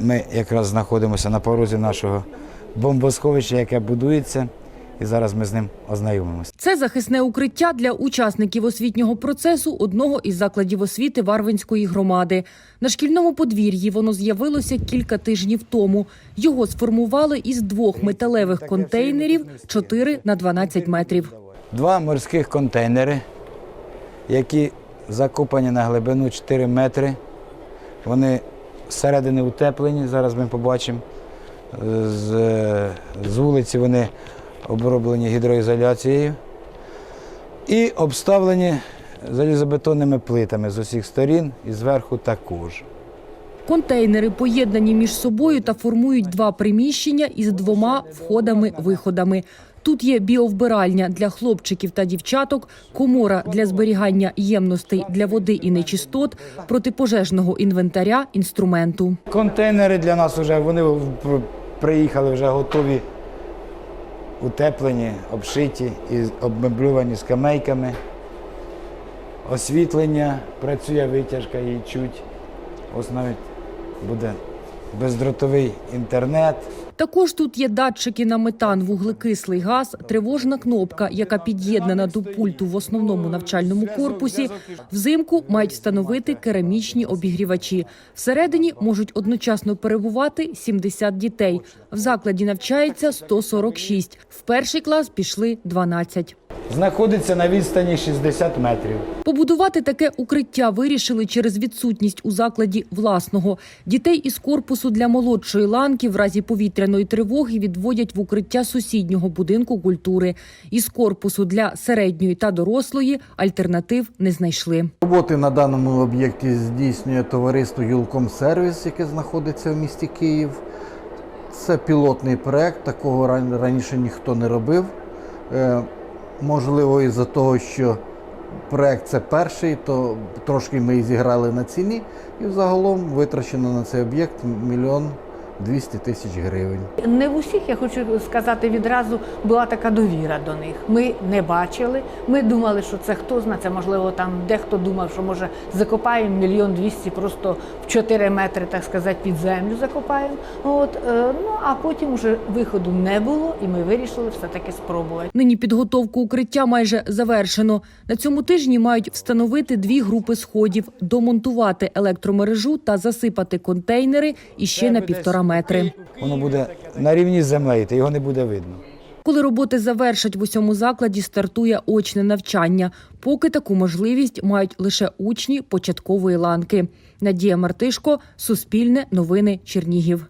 Ми якраз знаходимося на порозі нашого бомбосховища, яке будується, і зараз ми з ним ознайомимося. Це захисне укриття для учасників освітнього процесу одного із закладів освіти Варвинської громади. На шкільному подвір'ї воно з'явилося кілька тижнів тому. Його сформували із двох металевих контейнерів 4 на 12 метрів. Два морських контейнери, які закопані на глибину 4 метри. Вони зсередини утеплені, зараз ми побачимо. З, з вулиці вони оброблені гідроізоляцією і обставлені залізобетонними плитами з усіх сторін і зверху також. Контейнери поєднані між собою та формують два приміщення із двома входами-виходами. Тут є біовбиральня для хлопчиків та дівчаток, комора для зберігання ємностей для води і нечистот, протипожежного інвентаря, інструменту. Контейнери для нас вже вони приїхали вже готові, утеплені, обшиті і обмеблювані скамейками. Освітлення, працює витяжка, її чуть. Ось навіть буде бездротовий інтернет. Також тут є датчики на метан, вуглекислий газ, тривожна кнопка, яка під'єднана до пульту в основному навчальному корпусі. Взимку мають встановити керамічні обігрівачі. Всередині можуть одночасно перебувати 70 дітей. В закладі навчається 146. В перший клас пішли 12. Знаходиться на відстані 60 метрів. Побудувати таке укриття вирішили через відсутність у закладі власного. Дітей із корпусу для молодшої ланки в разі повітряної тривоги відводять в укриття сусіднього будинку культури. Із корпусу для середньої та дорослої альтернатив не знайшли. Роботи на даному об'єкті здійснює товариство Юлком Сервіс, яке знаходиться в місті Київ. Це пілотний проект, такого ран- раніше ніхто не робив. Можливо, із-за того, що проект це перший, то трошки ми і зіграли на ціні. І взагалом витрачено на цей об'єкт мільйон 200 тисяч гривень. Не в усіх, я хочу сказати відразу, була така довіра до них. Ми не бачили. Ми думали, що це хто знає, це можливо там дехто думав, що може закопаємо мільйон двісті просто в 4 метри, так сказати, під землю закопаємо. От е, ну а потім уже виходу не було, і ми вирішили все таки спробувати. Нині підготовку укриття майже завершено. На цьому тижні мають встановити дві групи сходів, домонтувати електромережу та засипати контейнери іще на півтора метри. Воно буде на рівні з землею, його не буде видно. Коли роботи завершать в усьому закладі, стартує очне навчання. Поки таку можливість мають лише учні початкової ланки. Надія Мартишко, Суспільне, Новини, Чернігів.